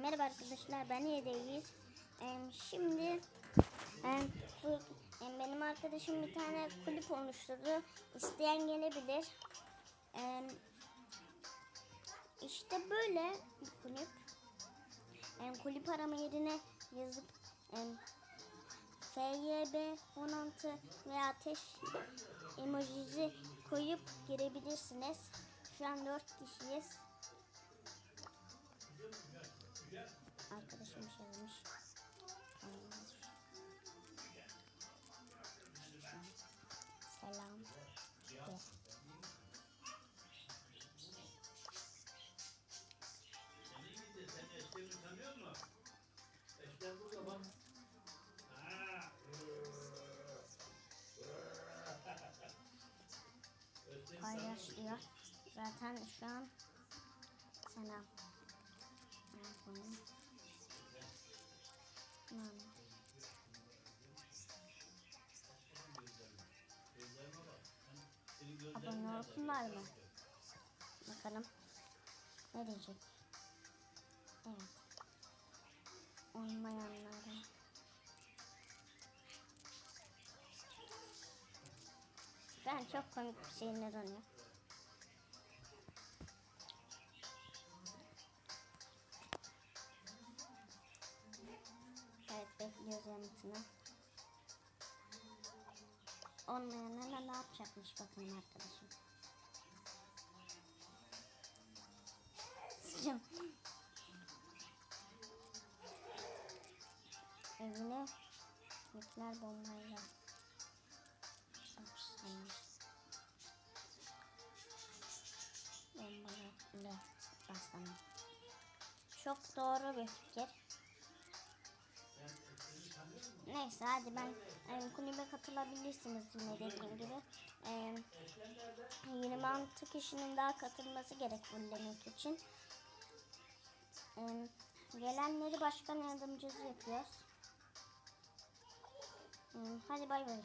merhaba arkadaşlar ben Yedeyiz. E, şimdi e, bu, benim arkadaşım bir tane kulüp oluşturdu. İsteyen gelebilir. E, işte böyle bir kulüp. Kulüp arama yerine yazıp e, FYB 16 veya ateş emojisi koyup girebilirsiniz. Şu an 4 kişiyiz. Arkadaşım şey yazmış. Selam. De. Paylaşıyor. Zaten şu an iPhone. Tamam. Abone olsunlar mı? Bakalım. Ne diyecek? Evet. Olmayanlara. Ben çok komik bir şeyler oluyor. Evet yanıtını. Olmayanlarla ne yapacakmış bakalım arkadaşım. Sıcım. Evine nükleer bombayla baksana. Bombalarla baksana. Çok doğru bir fikir. Neyse hadi ben e, kulübe katılabilirsiniz yine dediğim gibi. E, 26 kişinin daha katılması gerek fullemek için. E, gelenleri başkan yardımcısı yapıyoruz. E, hadi bay bay.